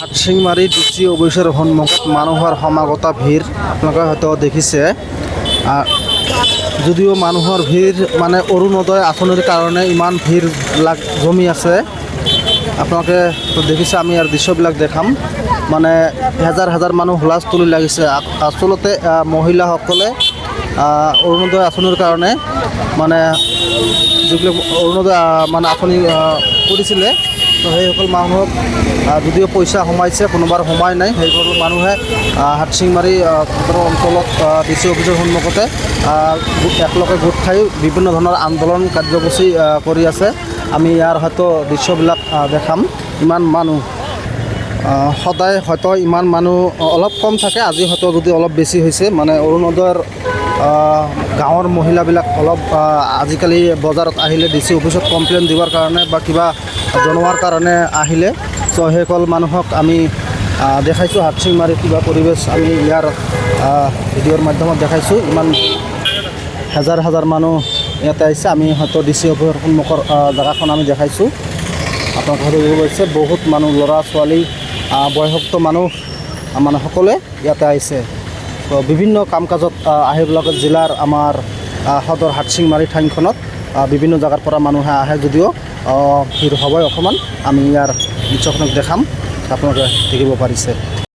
হাটশিংমাৰী DC অফিচৰ সন্মুখত মানুহৰ সমাগত ভিৰ আপোনালোকে হয়তো দেখিছে। যদিও মানুহৰ ভিৰ মানে অৰুণোদয় আঁচনিৰ কাৰণে ইমান ভিৰ লাগ জমি আছে। আপোনালোকে দেখিছে আমি ইয়াৰ দৃশ্যবিলাক দেখাম। মানে হেজাৰ হেজাৰ মানুহ হুলস্থুলি লাগিছে। আচলতে মহিলাসকলে অৰুণোদয় আঁচনিৰ কাৰণে মানে যিবিলাক অৰুণোদয় মানে আঁচনি কৰিছিলে তো সেইসকল মানুহক যদিও পইচা সোমাইছে কোনোবাৰ সোমাই নাই সেইসকল মানুহে আহ, সদৰ অঞ্চলত ডি চি অফিচৰ সন্মুখতে একেলগে গোট খাই বিভিন্ন ধৰণৰ আন্দোলন কাৰ্যসূচী কৰি আছে। আমি ইয়াৰ হয়তো দৃশ্যবিলাক দেখাম। ইমান মানুহ সদায় হয়তো ইমান মানুহ অলপ কম থাকে আজি হয়তো যদি অলপ বেছি হৈছে মানে অৰুণোদয়ৰ গাঁৱৰ মহিলাবিলাক অলপ আজিকালি বজাৰত আহিলে ডি চি অফিচত কমপ্লেইন দিবৰ কাৰণে বা কিবা জনোৱাৰ কাৰণে আহিলে। চ' সেইসকল মানুহক আমি দেখাইছোঁ হাতচিংমাৰী কিবা পৰিৱেশ আমি ইয়াৰ ভিডিঅ'ৰ মাধ্যমত দেখাইছোঁ। ইমান হাজাৰ হাজাৰ মানুহ ইয়াতে আহিছে। আমি হয়তো ডি চি অফিচৰ সন্মুখৰ জেগাখন আমি দেখাইছোঁ। আপোনালোকে পাৰিছে বহুত মানুহ ল'ৰা ছোৱালী বয়সস্থ মানুহ মানে সকলোৱে ইয়াতে আহিছে। বিভিন্ন কাম কাজত আহিব আহিবলগা জিলাৰ আমাৰ সদৰ হাটচিংমাৰী ঠাইখনত বিভিন্ন জেগাৰ পৰা মানুহে আহে যদিও ভিৰ হ'বই অকণমান। আমি ইয়াৰ দৃশ্যখনক দেখাম, আপোনালোকে দেখিব পাৰিছে।